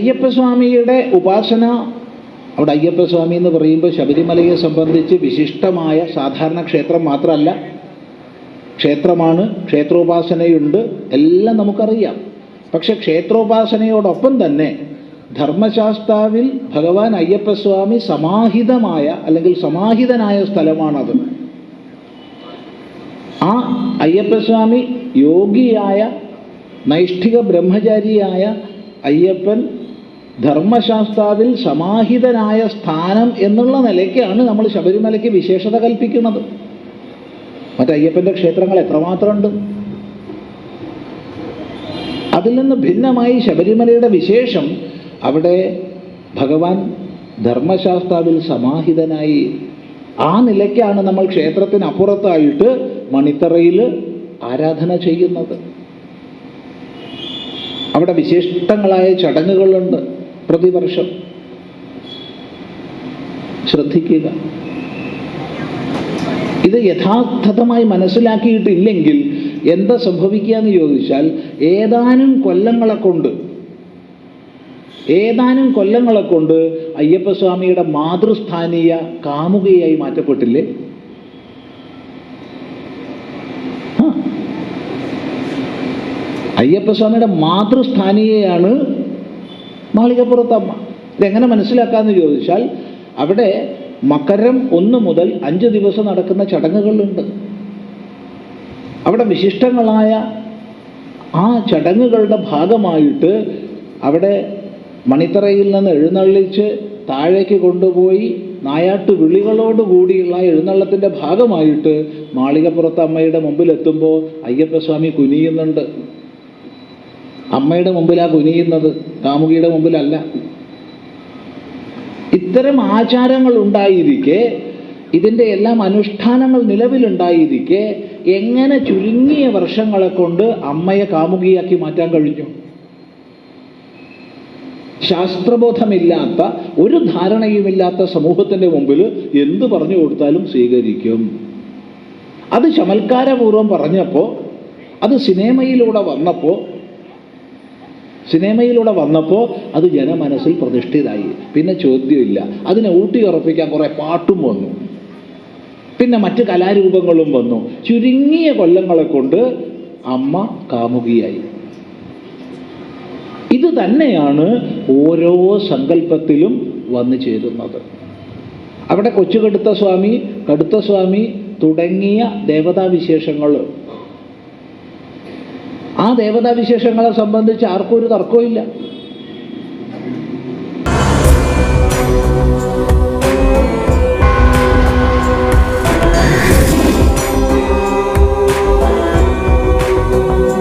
അയ്യപ്പസ്വാമിയുടെ ഉപാസന അവിടെ അയ്യപ്പസ്വാമി എന്ന് പറയുമ്പോൾ ശബരിമലയെ സംബന്ധിച്ച് വിശിഷ്ടമായ സാധാരണ ക്ഷേത്രം മാത്രമല്ല. ക്ഷേത്രമാണ് ക്ഷേത്രോപാസനയുണ്ട് എല്ലാം നമുക്കറിയാം. പക്ഷെ ക്ഷേത്രോപാസനയോടൊപ്പം തന്നെ ധർമ്മശാസ്താവിൽ ഭഗവാൻ അയ്യപ്പസ്വാമി സമാഹിതമായ അല്ലെങ്കിൽ സമാഹിതനായ സ്ഥലമാണത്. ആ അയ്യപ്പസ്വാമി യോഗിയായ നൈഷ്ഠിക ബ്രഹ്മചാരിയായ അയ്യപ്പൻ ധർമ്മശാസ്താവിൽ സമാഹിതനായ സ്ഥാനം എന്നുള്ള നിലയ്ക്കാണ് നമ്മൾ ശബരിമലയ്ക്ക് വിശേഷത കൽപ്പിക്കുന്നത്. മറ്റയ്യപ്പന്റെ ക്ഷേത്രങ്ങൾ എത്രമാത്രമുണ്ട് അതിൽ നിന്ന് ഭിന്നമായി ശബരിമലയുടെ വിശേഷം അവിടെ ഭഗവാൻ ധർമ്മശാസ്ത്രാവിൽ സമാഹിതനായി ആ നിലയ്ക്കാണ് നമ്മൾ ക്ഷേത്രത്തിനപ്പുറത്തായിട്ട് മണിത്തറയിൽ ആരാധന ചെയ്യുന്നത്. അവിടെ വിശിഷ്ടങ്ങളായ ചടങ്ങുകളുണ്ട്. പ്രതിവർഷം. ശ്രദ്ധിക്കുക. ഇത് യഥാർത്ഥമായി മനസ്സിലാക്കിയിട്ടില്ലെങ്കിൽ എന്താ സംഭവിക്കുക എന്ന് ചോദിച്ചാൽ ഏതാനും കൊല്ലങ്ങളെ കൊണ്ട് ഏതാനും കൊല്ലങ്ങളെ കൊണ്ട് അയ്യപ്പസ്വാമിയുടെ മാതൃസ്ഥാനീയ കാമുകയായി മാറ്റപ്പെട്ടില്ലേ. അയ്യപ്പസ്വാമിയുടെ മാതൃസ്ഥാനീയയാണ് മാളികപ്പുറത്തമ്മ. ഇതെങ്ങനെ മനസ്സിലാക്കാമെന്ന് ചോദിച്ചാൽ അവിടെ മകരം ഒന്ന് മുതൽ അഞ്ച് ദിവസം നടക്കുന്ന ചടങ്ങുകളുണ്ട്. അവിടെ വിശിഷ്ടങ്ങളായ ആ ചടങ്ങുകളുടെ ഭാഗമായിട്ട് അവിടെ മണിത്തറയിൽ നിന്ന് എഴുന്നള്ളിച്ച് താഴേക്ക് കൊണ്ടുപോയി നായാട്ടു വിളികളോട് കൂടിയുള്ള എഴുന്നള്ളത്തിന്റെ ഭാഗമായിട്ട് മാളികപ്പുറത്ത് അമ്മയുടെ മുമ്പിലെത്തുമ്പോൾ അയ്യപ്പസ്വാമി കുനിയുന്നുണ്ട്. അമ്മയുടെ മുമ്പിലാ കുനിയുന്നത് കാമുകിയുടെ മുമ്പിലല്ല. ഇത്തരം ആചാരങ്ങൾ ഉണ്ടായിരിക്കെ ഇതിന്റെ എല്ലാം അനുഷ്ഠാനങ്ങൾ നിലവിലുണ്ടായിരിക്കെ എങ്ങനെ ചുരുങ്ങിയ വർഷങ്ങളെ കൊണ്ട് അമ്മയെ കാമുകിയാക്കി മാറ്റാൻ കഴിഞ്ഞു? ശാസ്ത്രബോധമില്ലാത്ത ഒരു ധാരണയുമില്ലാത്ത സമൂഹത്തിന്റെ മുമ്പിൽ എന്ത് പറഞ്ഞു കൊടുത്താലും സ്വീകരിക്കും. അത് ചമൽക്കാരപൂർവം പറഞ്ഞപ്പോൾ അത് സിനിമയിലൂടെ വന്നപ്പോൾ സിനിമയിലൂടെ വന്നപ്പോൾ അത് ജനമനസ്സിൽ പ്രതിഷ്ഠിതായി പിന്നെ ചോദ്യമില്ല. അതിനെ ഊട്ടി ഉറപ്പിക്കാൻ കുറേ പാട്ടും വന്നു. പിന്നെ മറ്റ് കലാരൂപങ്ങളും വന്നു. ചുരുങ്ങിയ കൊല്ലങ്ങളെ കൊണ്ട് അമ്മ കാമുകിയായി. ഇത് തന്നെയാണ് ഓരോ സങ്കല്പത്തിലും വന്നു ചേരുന്നത്. അവിടെ കൊച്ചുകടുത്ത സ്വാമി കടുത്ത സ്വാമി തുടങ്ങിയ ദേവതാവിശേഷങ്ങൾ ആ ദേവതാവിശേഷങ്ങളെ സംബന്ധിച്ച് ആർക്കും ഒരു തർക്കമില്ല